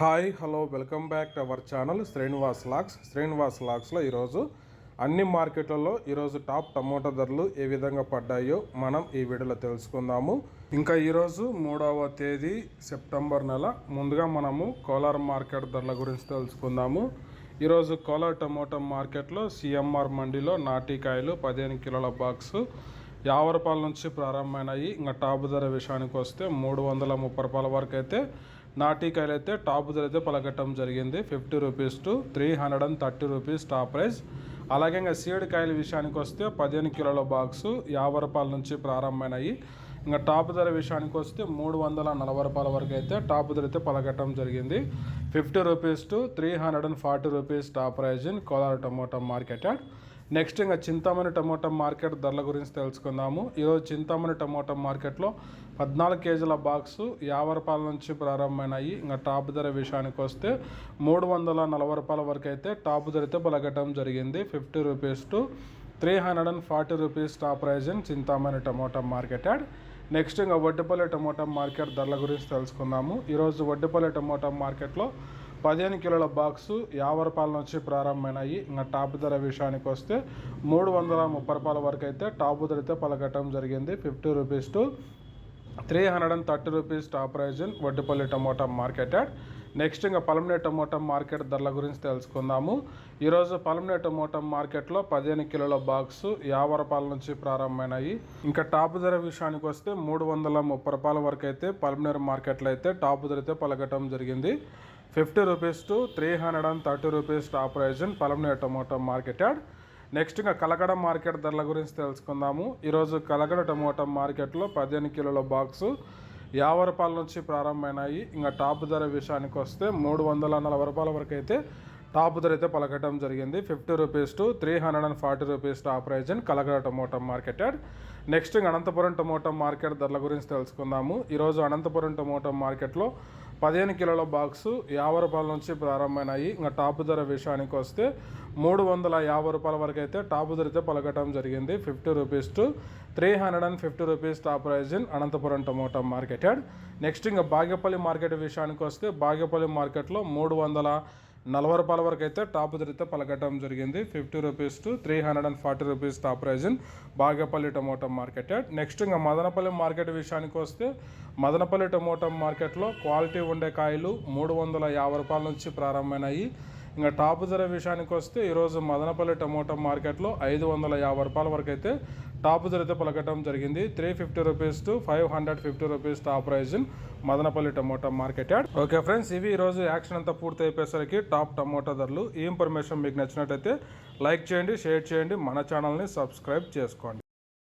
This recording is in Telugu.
Hi hello welcome back to our channel Srinivas lakhs. Srinivas లాక్స్లో ఈరోజు అన్ని మార్కెట్లలో ఈరోజు టాప్ టమోటా ధరలు ఏ విధంగా పడ్డాయో మనం ఈ వీడియోలో తెలుసుకుందాము. ఇంకా ఈరోజు మూడవ తేదీ సెప్టెంబర్ నెల. ముందుగా మనము కోలార్ మార్కెట్ ధరల గురించి తెలుసుకుందాము. ఈరోజు కోలార్ టమోటా మార్కెట్లో సిఎంఆర్ మండిలో నాటికాయలు పదిహేను కిలోల బాక్సు యాభై రూపాయల నుంచి ప్రారంభమైనాయి. ఇంకా టాప్ ధర విషయానికి వస్తే మూడు వందల ముప్పై రూపాయల వరకు అయితే నాటికాయలు అయితే టాప్ ధర అయితే పలకట్టడం జరిగింది. Fifty rupees to three hundred and thirty rupees top price. అలాగే ఇంకా సీడ్ కాయల విషయానికి వస్తే పదిహేను కిలోల బాక్సు యాభై రూపాయల నుంచి ప్రారంభమైనాయి. ఇంకా టాప్ ధర విషయానికి వస్తే మూడు వందల నలభై రూపాయల వరకు అయితే టాప్ ధర అయితే పలకట్టడం జరిగింది. Fifty rupees to three hundred and forty rupees top price in Kolar tomato market at next ఇంకా చింతామణి టమోటా మార్కెట్ ధరల గురించి తెలుసుకుందాము. ఈరోజు చింతామణి టమోటా మార్కెట్లో పద్నాలుగు కేజీల బాక్సు యాభై రూపాయల నుంచి ప్రారంభమైనాయి. ఇంకా టాప్ ధర విషయానికి వస్తే మూడు వందల నలభై రూపాయల వరకు అయితే టాప్ ధర అయితే పలకటం జరిగింది. Fifty rupees to three hundred and forty rupees top price in Chintamani tomato market yard. Next ఇంకా వడ్డపల్లి టమోటా మార్కెట్ ధరల గురించి తెలుసుకుందాము. ఈరోజు వడ్డపల్లి టమోటా మార్కెట్లో పదిహేను కిలోల బాక్సు యాభై రూపాయల నుంచి ప్రారంభమైనాయి. ఇంకా టాప్ ధర విషయానికి వస్తే మూడు వందల ముప్పై రూపాయల వరకు అయితే టాప్ ధర అయితే పలకటం జరిగింది. Fifty rupees to three hundred and thirty rupees top price in Vaddipalli tomato market yard. Next ఇంకా పలమనే టమోటా మార్కెట్ ధరల గురించి తెలుసుకుందాము. ఈరోజు పలమనే టమోటా మార్కెట్లో పదిహేను కిలోల బాక్సు యాభై రూపాయల నుంచి ప్రారంభమైనాయి. ఇంకా టాప్ ధర విషయానికి వస్తే మూడు వందల ముప్పై రూపాయల వరకు అయితే పలమనేరు మార్కెట్లో అయితే టాప్ ధర అయితే పలకటం జరిగింది. Fifty rupees to three hundred and thirty rupees top price in Palamaner tomato market yard. Next ఇంకా కలగడ మార్కెట్ ధరల గురించి తెలుసుకుందాము. ఈరోజు కలగడ టమోటా మార్కెట్లో పదిహేను కిలోల బాక్సు యాభై రూపాయల నుంచి ప్రారంభమైనాయి. ఇంకా టాప్ ధర విషయానికి వస్తే మూడు వందల నలభై రూపాయల వరకు అయితే టాప్ ధర అయితే పలకటం జరిగింది. Fifty rupees to three hundred and forty rupees top price and Kalagada tomato market yard. Next ఇంకా అనంతపురం టమోటా మార్కెట్ ధరల గురించి తెలుసుకుందాము. ఈరోజు అనంతపురం టమోటా మార్కెట్లో పదిహేను కిలోల బాక్సు యాభై రూపాయల నుంచి ప్రారంభమైనాయి. ఇంకా టాప్ ధర విషయానికి వస్తే మూడు వందల యాభై రూపాయల వరకు అయితే టాప్ ధరతో పలకటం జరిగింది. Fifty rupees to three hundred and fifty rupees top price in Anantapuram tomato market next ఇంకా బాగేపల్లి మార్కెట్ విషయానికి వస్తే బాగేపల్లి మార్కెట్లో మూడు వందల నలభై రూపాయల వరకు అయితే టాప్ ధరతో పలకటం జరిగింది. Fifty rupees to three hundred and forty rupees top price in Bagepalli tomato market. Next ఇంకా మదనపల్లి మార్కెట్ విషయానికి వస్తే మదనపల్లి టమోటా మార్కెట్లో క్వాలిటీ ఉండే కాయలు మూడు వందల యాభై రూపాయల నుంచి ప్రారంభమైనాయి. ఇంకా టాప్ ధర విషయానికి వస్తే ఈరోజు మదనపల్లి టమోటా మార్కెట్లో ఐదు వందల యాభై రూపాయల వరకు అయితే టాప్ ధర అయితే పలకటం జరిగింది. Three fifty rupees to five hundred fifty rupees top price Madanapalli tomato market yard okay friends ఇవి ఈరోజు యాక్షన్ అంతా పూర్తి అయిపోయేసరికి టాప్ టమోటా ధరలు. ఈ ఇన్ఫర్మేషన్ మీకు నచ్చినట్టయితే లైక్ చేయండి షేర్ చేయండి. మన ఛానల్ని సబ్స్క్రైబ్ చేసుకోండి.